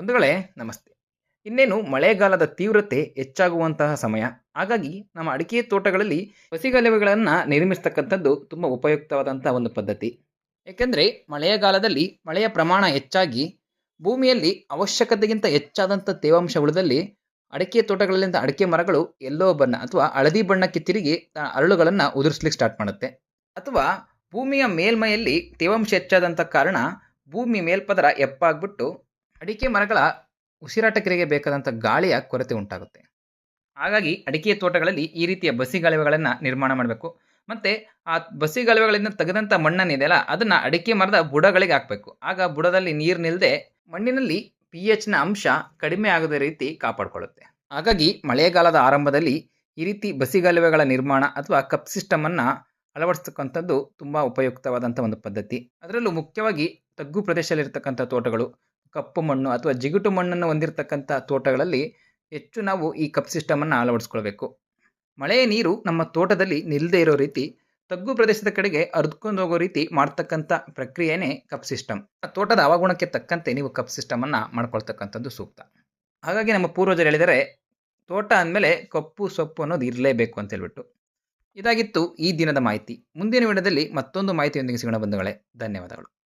ಬಂಧುಗಳೇ, ನಮಸ್ತೆ. ಇನ್ನೇನು ಮಳೆಗಾಲದ ತೀವ್ರತೆ ಹೆಚ್ಚಾಗುವಂತಹ ಸಮಯ. ಹಾಗಾಗಿ ನಮ್ಮ ಅಡಿಕೆ ತೋಟಗಳಲ್ಲಿ ಬಸಿಗಾಲುವೆಗಳನ್ನು ನಿರ್ಮಿಸ್ತಕ್ಕಂಥದ್ದು ತುಂಬ ಉಪಯುಕ್ತವಾದಂಥ ಒಂದು ಪದ್ಧತಿ. ಏಕೆಂದರೆ ಮಳೆಗಾಲದಲ್ಲಿ ಮಳೆಯ ಪ್ರಮಾಣ ಹೆಚ್ಚಾಗಿ ಭೂಮಿಯಲ್ಲಿ ಅವಶ್ಯಕತೆಗಿಂತ ಹೆಚ್ಚಾದಂಥ ತೇವಾಂಶ ಉಳಿದಲ್ಲಿ ಅಡಿಕೆ ತೋಟಗಳಲ್ಲಿಂದ ಅಡಿಕೆ ಮರಗಳು ಎಲ್ಲೋ ಬಣ್ಣ ಅಥವಾ ಹಳದಿ ಬಣ್ಣಕ್ಕೆ ತಿರುಗಿ ಅರಳುಗಳನ್ನು ಉದುರಿಸ್ಲಿಕ್ಕೆ ಸ್ಟಾರ್ಟ್ ಮಾಡುತ್ತೆ. ಅಥವಾ ಭೂಮಿಯ ಮೇಲ್ಮೈಯಲ್ಲಿ ತೇವಾಂಶ ಹೆಚ್ಚಾದಂಥ ಕಾರಣ ಭೂಮಿ ಮೇಲ್ಪದರ ಎಪ್ಪಾಗ್ಬಿಟ್ಟು ಅಡಿಕೆ ಮರಗಳ ಉಸಿರಾಟ ಕ್ರಿಯೆಗೆ ಬೇಕಾದಂಥ ಗಾಳಿಯ ಕೊರತೆ ಉಂಟಾಗುತ್ತೆ. ಹಾಗಾಗಿ ಅಡಿಕೆ ತೋಟಗಳಲ್ಲಿ ಈ ರೀತಿಯ ಬಸಿಗಾಲುವೆಗಳನ್ನು ನಿರ್ಮಾಣ ಮಾಡಬೇಕು. ಮತ್ತು ಆ ಬಸಿಗಾಲುವೆಗಳಿಂದ ತೆಗೆದಂಥ ಮಣ್ಣನ್ನಿದೆಯಲ್ಲ ಅದನ್ನು ಅಡಿಕೆ ಮರದ ಬುಡಗಳಿಗೆ ಹಾಕಬೇಕು. ಆಗ ಬುಡದಲ್ಲಿ ನೀರು ನಿಲ್ಲದೆ ಮಣ್ಣಿನಲ್ಲಿ ಪಿ ಎಚ್ನ ಅಂಶ ಕಡಿಮೆ ಆಗದ ರೀತಿ ಕಾಪಾಡಿಕೊಳ್ಳುತ್ತೆ. ಹಾಗಾಗಿ ಮಳೆಗಾಲದ ಆರಂಭದಲ್ಲಿ ಈ ರೀತಿ ಬಸಿಗಾಲುವೆಗಳ ನಿರ್ಮಾಣ ಅಥವಾ ಕಪ್ ಸಿಸ್ಟಮನ್ನು ಅಳವಡಿಸ್ತಕ್ಕಂಥದ್ದು ತುಂಬ ಉಪಯುಕ್ತವಾದಂಥ ಒಂದು ಪದ್ಧತಿ. ಅದರಲ್ಲೂ ಮುಖ್ಯವಾಗಿ ತಗ್ಗು ಪ್ರದೇಶದಲ್ಲಿರ್ತಕ್ಕಂಥ ತೋಟಗಳು ಕಪ್ಪು ಮಣ್ಣು ಅಥವಾ ಜಿಗುಟು ಮಣ್ಣನ್ನು ಹೊಂದಿರತಕ್ಕಂಥ ತೋಟಗಳಲ್ಲಿ ಹೆಚ್ಚು ನಾವು ಈ ಕಪ್ ಸಿಸ್ಟಮನ್ನು ಅಳವಡಿಸ್ಕೊಳ್ಬೇಕು. ಮಳೆಯ ನೀರು ನಮ್ಮ ತೋಟದಲ್ಲಿ ನಿಲ್ಲದೆ ಇರೋ ರೀತಿ ತಗ್ಗು ಪ್ರದೇಶದ ಕಡೆಗೆ ಹರಿದ್ಕೊಂಡು ಹೋಗೋ ರೀತಿ ಮಾಡ್ತಕ್ಕಂಥ ಪ್ರಕ್ರಿಯೆನೇ ಕಪ್ ಸಿಸ್ಟಮ್ ತೋಟದ ಅವಗುಣಕ್ಕೆ ತಕ್ಕಂತೆ ನೀವು ಕಪ್ ಸಿಸ್ಟಮನ್ನು ಮಾಡ್ಕೊಳ್ತಕ್ಕಂಥದ್ದು ಸೂಕ್ತ. ಹಾಗಾಗಿ ನಮ್ಮ ಪೂರ್ವಜರು ಹೇಳಿದರೆ ತೋಟ ಅಂದಮೇಲೆ ಕಪ್ಪು ಸೊಪ್ಪು ಅನ್ನೋದು ಇರಲೇಬೇಕು ಅಂತ ಹೇಳ್ಬಿಟ್ಟು. ಇದಾಗಿತ್ತು ಈ ದಿನದ ಮಾಹಿತಿ. ಮುಂದಿನ ವಿಡಿಯೋದಲ್ಲಿ ಮತ್ತೊಂದು ಮಾಹಿತಿಯೊಂದಿಗೆ ಸಿಗೋಣ ಬಂಧುಗಳೇ, ಧನ್ಯವಾದಗಳು.